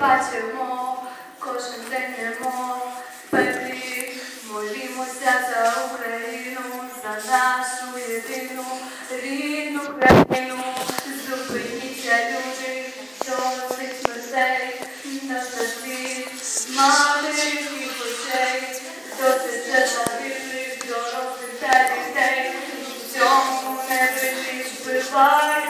бачимо, кожен день немо пеклі. Молімося за Україну, за нашу єдину рідну країну. Зупиніться, люди, досить смертей на світ, маленьких очей, досить вже загиблих, дорослих та дітей. В цьому не винних вбивають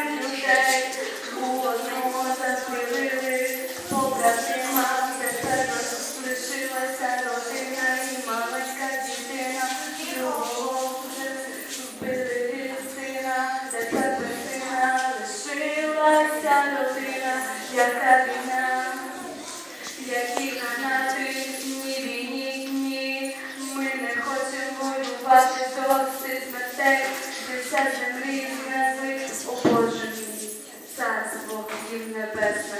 лишилася родина, яка війна. Які гранати, ні війні, ні, ми не хочемо досить смертей, вся землі зрази, о Боже царство їм небесне.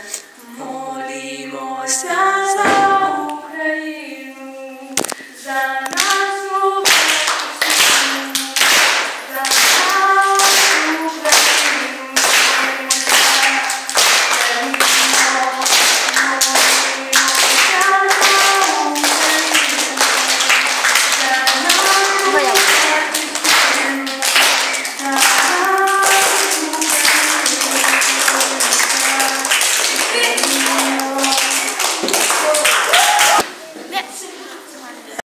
Молімося